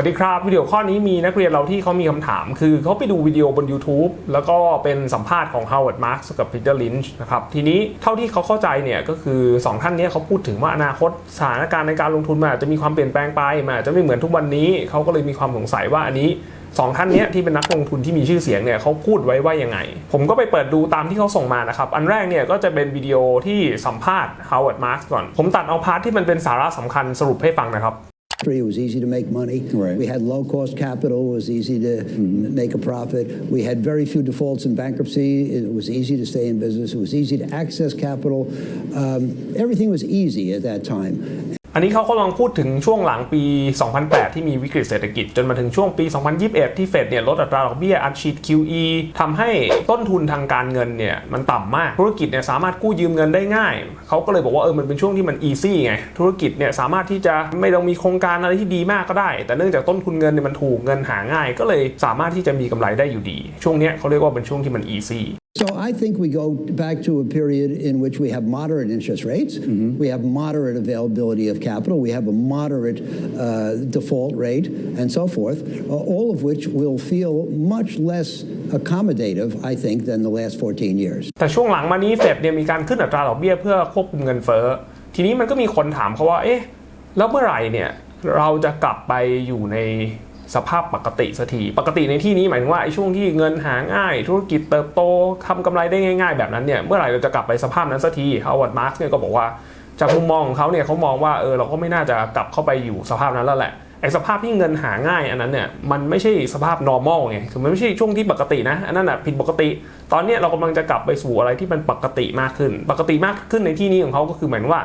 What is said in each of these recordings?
วัสดีครับ วิดีโอข้อนี้มีนักเรียนเราที่เขามีคำถาม คือเขาไปดูวิดีโอบน YouTube แล้วก็เป็นสัมภาษณ์ของ Howard Marks กับ Peter Lynch นะครับ ทีนี้เท่าที่เขาเข้าใจเนี่ยก็คือ 2 ท่านนี้เขาพูดถึงว่าอนาคตสถานการณ์ในการลงทุนมันอาจจะมีความเปลี่ยนแปลงไปมันอาจจะไม่เหมือนทุกวันนี้ เขาก็เลยมีความสงสัยว่าอันนี้สองท่านนี้ที่เป็นนักลงทุนที่มีชื่อเสียงเนี่ยเขาพูดไว้ว่ายังไง ผมก็ไปเปิดดูตามที่เขาส่งมานะครับ อันแรกเนี่ยก็จะเป็นวิดีโอที่สัมภาษณ์ Howard Marks ก่อน ผมตัดเอาพาร์ทที่มันเป็นสาระสำคัญสรุปให้ฟังนะครับ It was easy to make money. Right. We had low cost capital. It was easy to m- make a profit. We had very few defaults and bankruptcy. It was easy to stay in business. It was easy to access capital. Um, everything was easy at that time. อันนี้เขากำลังพูดถึงช่วงหลังปี 2008 ที่มีวิกฤตเศรษฐกิจ จนมาถึงช่วงปี 2021 ที่เฟดเนี่ยลดอัตราดอกเบี้ยอัดฉีด QE ทำให้ต้นทุนทางการเงินเนี่ยมันต่ำมาก ธุรกิจเนี่ยสามารถกู้ยืมเงินได้ง่าย เขาก็เลยบอกว่าเออมันเป็นช่วงที่มัน easy ไง ธุรกิจเนี่ยสามารถที่จะไม่ต้องมีโครงการอะไรที่ดีมากก็ได้ แต่เนื่องจากต้นทุนเงินเนี่ยมันถูกเงินหาง่าย ก็เลยสามารถที่จะมีกำไรได้อยู่ดี ช่วงเนี้ยเขาเรียกว่าเป็นช่วงที่มัน easy So I think we go back to a period in which we have moderate interest rates, we have moderate availability of capital, we have a moderate uh, default rate, and so forth, uh, all of which will feel much less accommodative, I think, than the last 14 years. แต่ช่วงหลังมานี้เฟดเนี่ยมีการขึ้นอัตราดอกเบี้ยเพื่อควบคุมเงินเฟ้อ ทีนี้มันก็มีคนถามเขาว่า เอ๊ะ แล้วเมื่อไหร่เนี่ยเราจะกลับไปอยู่ใน สภาพปกติสักทีปกติในที่นี้หมายถึงว่าไอ้ช่วงที่เงินหาง่าย ธุรกิจเติบโตทำกำไรได้ง่าย ๆ แบบนั้นเนี่ยเมื่อไหร่เราจะกลับไปสภาพนั้นสักทีฮาวเวิร์ดมาร์กเนี่ยก็บอกว่าจากมุมมองของเขาเนี่ยเขามองว่าเออเราก็ไม่น่าจะกลับเข้าไปอยู่สภาพนั้นแล้วแหละไอ้สภาพที่เงินหาง่ายอันนั้นเนี่ยมันไม่ใช่สภาพ normal ไงคือมันไม่ใช่ช่วงที่ปกตินะอันนั้นอะผิดปกติ ตอนนี้เรากำลังจะกลับไปสู่อะไรที่มันปกติมากขึ้น ปกติมากขึ้นในที่นี้ของเขาก็คือหมายถึงว่า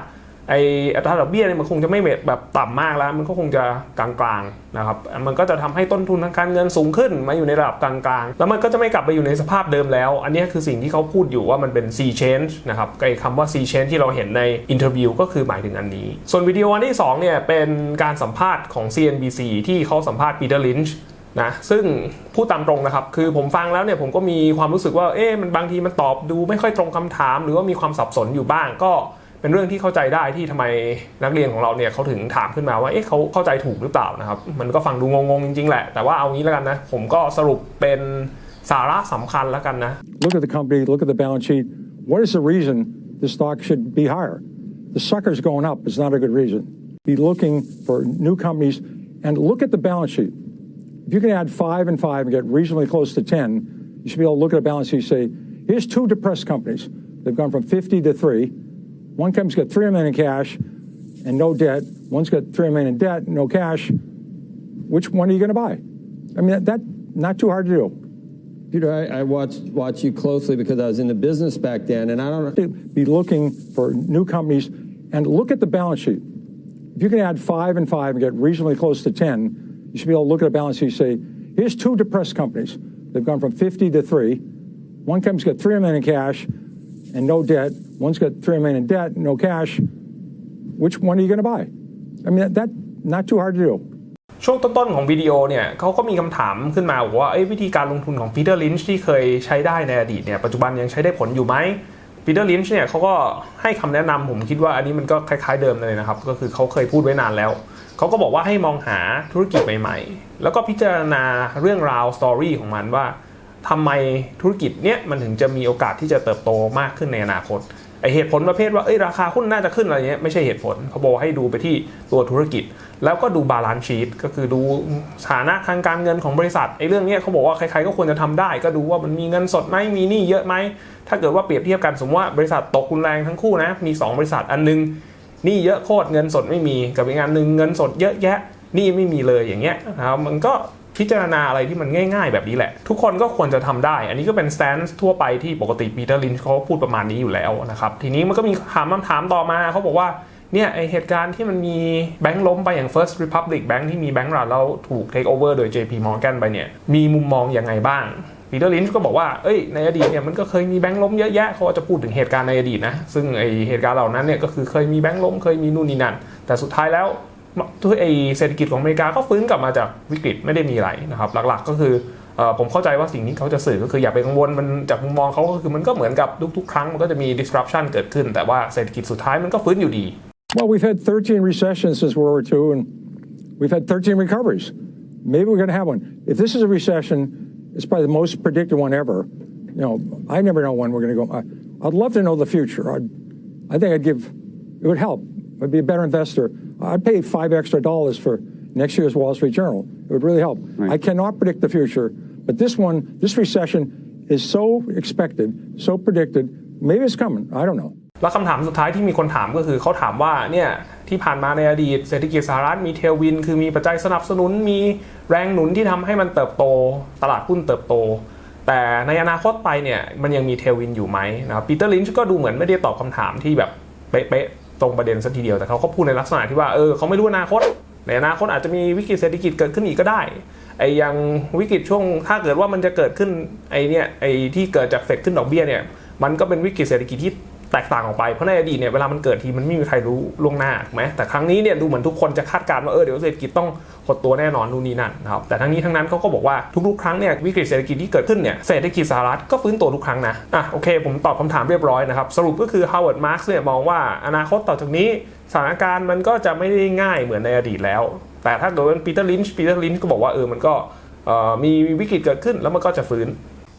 ไอ้อัตราดอกเบี้ยเนี่ยมันคงจะไม่แบบต่ำมากแล้ว มันก็คงจะกลางๆนะครับมันก็จะทำให้ต้นทุนทางการเงินสูงขึ้นมาอยู่ในระดับกลางๆ แล้วมันก็จะไม่กลับไปอยู่ในสภาพเดิมแล้ว อันนี้คือสิ่งที่เขาพูดอยู่ว่ามันเป็น C change นะครับไอ้คำว่า C change ที่เราเห็นในอินเทอร์วิวก็คือหมายถึงอันนี้ ส่วนวิดีโออันที่สองเนี่ยเป็นการสัมภาษณ์ของ CNBC ที่เขาสัมภาษณ์ปีเตอร์ลินช์นะซึ่งพูดตามตรงนะครับ คือผมฟังแล้วเนี่ยผมก็มีความรู้สึกว่าเอ๊ะมันบางทีมันตอบดูไม่ค่อยตรงคำถาม หรือว่ามีความสับสนอยู่บ้างก็ เป็นเรื่องที่เข้าใจได้ที่ทำไมนักเรียนของเราเนี่ยเขาถึงถามขึ้นมาว่าเอ๊ะเขาเข้าใจถูกหรือเปล่านะครับ มันก็ฟังดูงงๆจริงๆแหละ แต่ว่าเอางี้แล้วกันนะ ผมก็สรุปเป็นสาระสำคัญแล้วกันนะ Look at the company, look at the balance sheet. What is the reason the stock should be higher? The sucker's going up is not a good reason. Be looking for new companies and look at the balance sheet. If you can add five and five and get reasonably close to 10, you should be able to look at a balance sheet and say, here's two depressed companies. They've gone from 50 to 3. One company's got 3 million in cash and no debt. One's got 3 million in debt, and no cash. Which one are you going to buy? I mean, that, that not too hard to do. Peter, I, I watched watch you closely because I was in the business back then, and I don't know. be looking for new companies and look at the balance sheet. If you can add five and five and get reasonably close to 10, you should be able to look at a balance sheet and say, here's two depressed companies. They've gone from 50 to 3. One company's got 3 million in cash and no debt. One's got 3 million in debt, no cash. Which one are you going to buy? I mean, that, that not too hard to do. ช่วงต้นๆของวิดีโอเนี่ยเขาก็มีคำถามขึ้นมาบอกว่าเอ้วิธีการลงทุนของปีเตอร์ลินช์ที่เคยใช้ได้ในอดีตเนี่ยปัจจุบันยังใช้ได้ผลอยู่ไหมปีเตอร์ลินช์เนี่ยเขาก็ให้คำแนะนำผมคิดว่าอันนี้มันก็คล้ายๆเดิมเลยนะครับ ก็คือเขาเคยพูดไว้นานแล้ว เขาก็บอกว่าให้มองหาธุรกิจใหม่ๆ แล้วก็พิจารณาเรื่องราวสตอรี่ของมันว่าทำไมธุรกิจเนี้ยมันถึงจะมีโอกาสที่จะเติบโตมากขึ้นในอนาคต ไอเหตุผลประเภทว่าเอ้ยราคาหุ้นน่าจะขึ้นอะไรเงี้ยไม่ใช่เหตุผลเขาบอกให้ดูไปที่ตัวธุรกิจ แล้วก็ดูบาลานซ์ชีตก็คือดูสถานะทางการเงินของบริษัทไอ้เรื่องเนี้ยเขาบอกว่าใครๆก็ควรจะทำได้ ก็ดูว่ามันมีเงินสดไหมมีหนี้เยอะไหมถ้าเกิดว่าเปรียบเทียบกันสมมติว่าบริษัทตกรุนแรงทั้งคู่นะมี 2 บริษัทอันนึงหนี้เยอะโคตรเงินสดไม่มีกับอีกงานหนึ่งเงินสดเยอะแยะหนี้ไม่มีเลยอย่างเงี้ยนะครับมันก็ พิจารณาอะไรที่มันง่าย ๆ แบบนี้แหละ ทุกคนก็ควรจะทำได้ อันนี้ก็เป็นสแตนซ์ทั่วไปที่ปกติปีเตอร์ลินช์เขาพูดประมาณนี้อยู่แล้วนะครับ ทีนี้มันก็มีถามคำถามต่อมาเขาบอกว่าเนี่ยไอเหตุการณ์ที่มันมีแบงค์ล้มไปอย่าง First Republic Bank ที่มีแบงค์รัฐแล้วถูก take over โดย JP Morgan ไปเนี่ย มีมุมมองยังไงบ้างปีเตอร์ลินช์ก็บอกว่า เอ้ย ในอดีตเนี่ยมันก็เคยมีแบงค์ล้มเยอะแยะ เขาจะพูดถึงเหตุการณ์ในอดีตนะ ซึ่งไอเหตุการณ์เหล่านั้นเนี่ยก็คือเคยมีแบงค์ล้ม เคยมีนู่นนี่นั่น แต่สุดท้ายแล้ว ด้วยไอเศรษฐกิจของอเมริกาก็ฟื้นกลับมาจากวิกฤตไม่ได้มีอะไรนะครับ หลักๆ ก็คืออผมเข้าใจว่าสิ่งที่เขาจะสื่อก็คืออย่าไปกังวลมันจากมุมมองเขาก็คือมันก็เหมือนกับทุกๆครั้งมันก็จะมี disruption เกิดขึ้น แต่ว่าเศรษฐกิจสุดท้ายมันก็ฟื้นอยู่ดี Well, we've had 13 recessions since World War II, and we've had 13 recoveries. maybe we're going to have one. If this is a recession, it's probably the most predicted one ever. You know, I never know when we're going to go. I'd love to know the future. I'd, I think I'd give, it would help. I'd be a better investor. I'd pay five extra dollars for next year's Wall Street Journal. It would really help. I cannot predict the future, but this one, this recession is so expected, so predicted. Maybe it's coming. I don't know. แล้วคำถามสุดท้ายที่มีคนถามก็คือเขาถามว่าเนี่ยที่ผ่านมาในอดีตเศรษฐกิจสหรัฐมีเทลวิน คือมีปัจจัยสนับสนุนมีแรงหนุนที่ทำให้มันเติบโต ตลาดหุ้นเติบโต แต่ในอนาคตไปเนี่ยมันยังมีเทลวินอยู่ไหมนะครับปีเตอร์ลินช์ก็ดูเหมือนไม่ได้ตอบคำถามที่แบบเป๊ะๆ ตรงประเด็นสักทีเดียวแต่เขาก็พูดในลักษณะที่ว่าเออเขาไม่รู้อนาคตในอนาคตอาจจะมีวิกฤตเศรษฐกิจเกิดขึ้นอีกก็ได้ไอ้ยังวิกฤตช่วงถ้าเกิดว่ามันจะเกิดขึ้นไอ้เนี่ยไอ้ที่เกิดจากเฟดขึ้นดอกเบี้ยเนี่ยมันก็เป็นวิกฤตเศรษฐกิจที่ แตกต่างออกไปเพราะในอดีตเนี่ยเวลามันเกิดทีมันไม่มีใครรู้ล่วงหน้าถูกไหมแต่ครั้งนี้เนี่ยดูเหมือนทุกคนจะคาดการณ์ว่าเออเดี๋ยวเศรษฐกิจต้องหดตัวแน่นอนนู่นนี่นั่นนะครับแต่ทั้งนี้ทั้งนั้นเขาก็บอกว่าทุกๆครั้งเนี่ยวิกฤตเศรษฐกิจที่เกิดขึ้นเนี่ยเศรษฐกิจสหรัฐก็ฟื้นตัวทุกครั้งนะอะโอเค ผมตอบคำถามเรียบร้อยนะครับสรุปก็คือ Howard Marks เนี่ยมองว่าอนาคตต่อจากนี้สถานการณ์มันก็จะไม่ได้ง่ายเหมือนในอดีตแล้ว แต่ถ้าเกิดเป็นปีเตอร์ลินช์ปีเตอร์ลินช์ก็บอกว่าเออมันก็มีวิกฤตเกิดขึ้นแล้วมันก็จะฟื้น